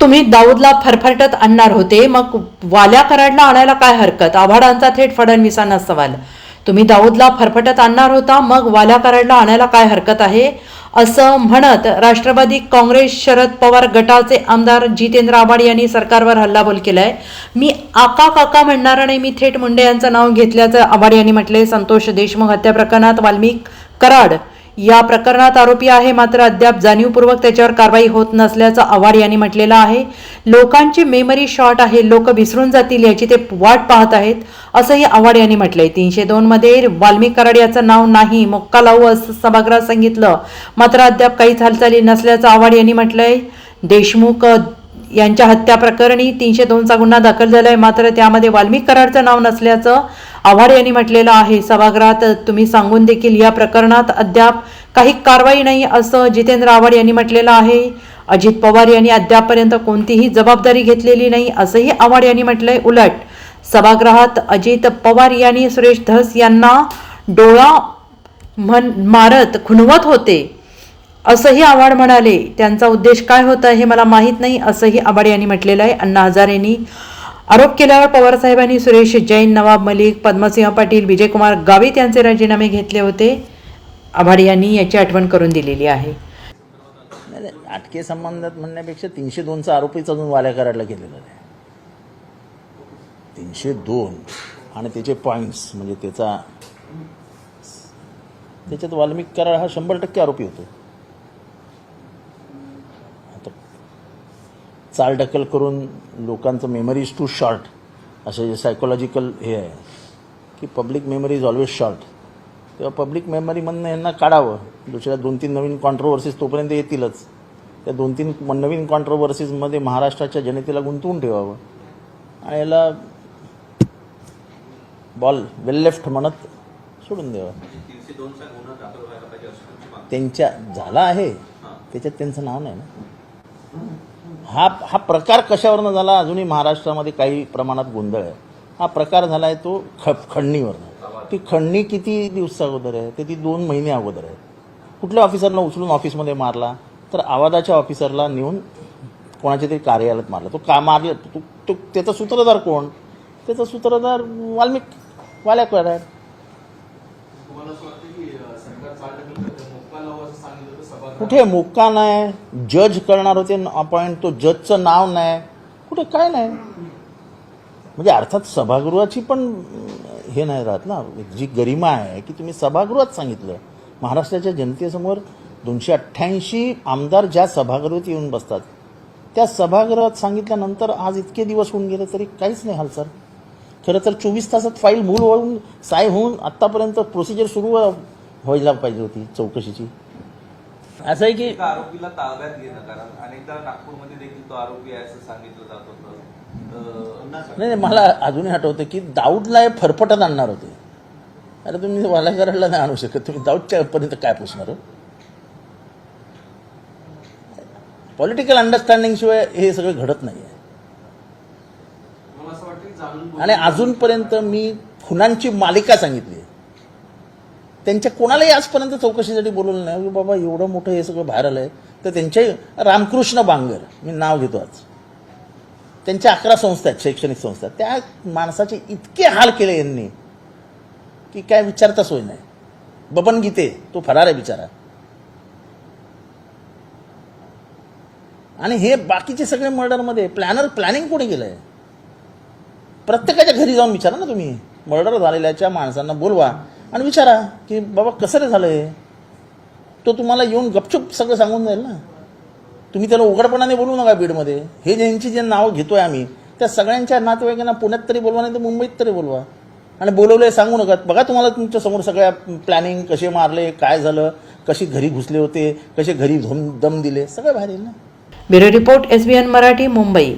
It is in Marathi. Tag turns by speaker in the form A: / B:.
A: तुम्ही दाऊदला फरफरटत आणणार होते. मग वाल्या कराडला आणायला काय हरकत? आव्हाडांचा थेट फडणवीसांना सवाल. तुम्ही दाऊदला फरफटत आणणार होता मग वाल्या कराडला आणायला काय हरकत आहे? असं म्हणत राष्ट्रवादी काँग्रेस शरद पवार गटाचे आमदार जितेंद्र आव्हाड यांनी सरकारवर हल्लाबोल केलाय. मी आका काका म्हणणार नाही मी थेट मुंडे यांचं नाव घेतल्याचं आव्हाड यांनी म्हटले संतोष देशमुख हत्या प्रकरणात वाल्मिक कराड या प्रकरणात आरोपी आहे मात्र अद्याप जाणीवपूर्वक त्याच्यावर कारवाई होत नसल्याचं आव्हाड यांनी म्हटलेलं आहे. लोकांची मेमरी शॉर्ट आहे लोक विसरून जातील याची ते वाट पाहत आहेत असंही आव्हाड यांनी म्हटलंय. तीनशे दोन मध्ये वाल्मिक कराड याचं नाव नाही मोक्का लावू असं सभागृहात सांगितलं. मात्र अद्याप काहीच हालचाली नसल्याचं आव्हाड यांनी म्हटलंय. देशमुख यांच्या हत्या प्रकरणी तीनशे दोनचा गुन्हा दाखल झाला आहे मात्र त्यामध्ये वाल्मिक कराडचं नाव नसल्याचं आव्हाड यांनी म्हटलेलं आहे. सभागृहात तुम्ही सांगून देखील या प्रकरणात अद्याप काही कारवाई नाही असं जितेंद्र आव्हाड यांनी म्हटलेलं आहे. अजित पवार यांनी अद्यापपर्यंत कोणतीही जबाबदारी घेतलेली नाही असंही आव्हाड यांनी म्हटलंय. उलट सभागृहात अजित पवार यांनी सुरेश धस यांना डोळा म्हण मारत खुणवत होते. असंही आव्हाड म्हणाले त्यांचा उद्देश काय होता हे मला माहीत नाही असंही आव्हाड यांनी म्हटलेलं आहे. अण्णा हजारेंनी आरोप केल्यावर पवारसाहेबांनी सुरेश जैन नवाब मलिक पद्मसिंह पाटील विजयकुमार गावित यांचे राजीनामे घेतले होते. आव्हाड यांनी याची आठवण करून दिलेली आहे.
B: अटके संबंधात म्हणण्यापेक्षा तीनशे दोनचा आरोपीच अजून वाल्या कराडला गेलेला आहे तीनशे दोन आणि त्याचे पॉईंट्स म्हणजे त्याचा त्याच्यात वाल्मिक कराड हा शंभर टक्के आरोपी होतो. चालढकल करून लोकांचं मेमरी इज टू शॉर्ट असे जे सायकोलॉजिकल हे आहे की public memory is always short तेव्हा पब्लिक मेमरीमधनं यांना काढावं. दुसऱ्या दोन तीन नवीन कॉन्ट्रोवर्सीज तोपर्यंत येतीलच. त्या दोन तीन म- नवीन कॉन्ट्रोवर्सीजमध्ये महाराष्ट्राच्या जनतेला गुंतवून ठेवावं. आणि याला बॉल वेल लेफ्ट म्हणत सोडून द्यावं. त्यांच्या झाला आहे. त्याच्यात त्यांचं नाव नाही ना. हा हा प्रकार कशावरनं झाला? अजूनही महाराष्ट्रामध्ये काही प्रमाणात गोंधळ आहे. हा प्रकार झाला आहे तो ख खंडणीवरनं. ती खंडणी किती दिवसाअगोदर आहे? ते ती दोन महिने अगोदर आहे. कुठल्या ऑफिसरला उचलून ऑफिसमध्ये मारला? तर आवाजाच्या ऑफिसरला नेऊन कोणाच्या तरी कार्यालयात मारला. तो का मारला? तो, तो त्याचा सूत्रधार कोण? त्याचा सूत्रधार वाल्मिक वाल्या आहे
C: तुम्हाला असं वाटतं की अं, सरकार चालढकल करते मोक्का लावू असं सांगितलं होतं सभागृहात
B: कुठे मुक्का नाही जज करणार होते अपॉइंट तो जजचं नाव नाही. कुठे काय नाही? म्हणजे अर्थात सभागृहाची पण हे नाही राहत ना. जी गरिमा आहे की तुम्ही सभागृहात सांगितलं. महाराष्ट्राच्या जनतेसमोर दोनशे अठ्ठ्याऐंशी आमदार ज्या सभागृहात येऊन बसतात त्या सभागृहात सांगितल्यानंतर आज इतके दिवस होऊन गेले तरी काहीच नाही हाल सर खरं तर चोवीस तासात फाईल मूल होऊन साय होऊन आत्तापर्यंत प्रोसिजर सुरू व्हायला पाहिजे होती चौकशीची. असं आहे की
D: आरोपीला ताब्यात घेणं कारण अनेकदा नागपूरमध्ये देखील तो आरोपी आहे असं सांगितलं जात होतं. अं,
B: नाही नाही मला अजूनही आठवतं की दाऊदला हे फरफटत आणणार होते. अरे तुम्ही वालाघराला नाही आणू शकत. तुम्ही दाऊदच्या पर्यंत काय पोचणार हो? पॉलिटिकल अंडरस्टँडिंग शिवाय हे सगळं घडत नाही आणि अजूनपर्यंत मी खुनांची मालिका सांगितली आहे. त्यांच्या कोणालाही आजपर्यंत चौकशीसाठी बोलवलं नाही. की बाबा एवढं मोठं हे सगळं बाहेर आलं आहे. तर त्यांचे रामकृष्ण बांगर मी नाव घेतो आज. त्यांच्या अकरा संस्था आहेत शैक्षणिक संस्था. त्या माणसाचे इतके हाल केले यांनी की काय विचारता सोय नाही. बबन गीते तो फरार आहे बिचारा. आणि हे बाकीचे सगळे मर्डरमध्ये प्लॅनर प्लॅनिंग कोणी केलंय प्रत्येकाच्या घरी जाऊन विचारा ना तुम्ही. मर्डर झालेल्याच्या माणसांना बोलवा. आणि विचारा की बाबा कसं रे झालं आहे तो तुम्हाला येऊन गपचूप सगळं सांगून जाईल ना. तुम्ही त्याला उघडपणाने बोलू नका बीडमध्ये. हे ज्यांची जे नावं घेतोय आम्ही त्या सगळ्यांच्या नातेवाईकांना पुण्यात तरी बोलवा नाही तर मुंबईत तरी बोलवा. आणि बोलवलंय सांगू नका. बघा तुम्हाला तुमच्यासमोर सगळ्या प्लॅनिंग कसे मारले काय झालं कशी घरी घुसले होते कसे घरी धम दम दिले सगळं बाहेर येईल ना.
A: Bureau report SBN Marathi Mumbai.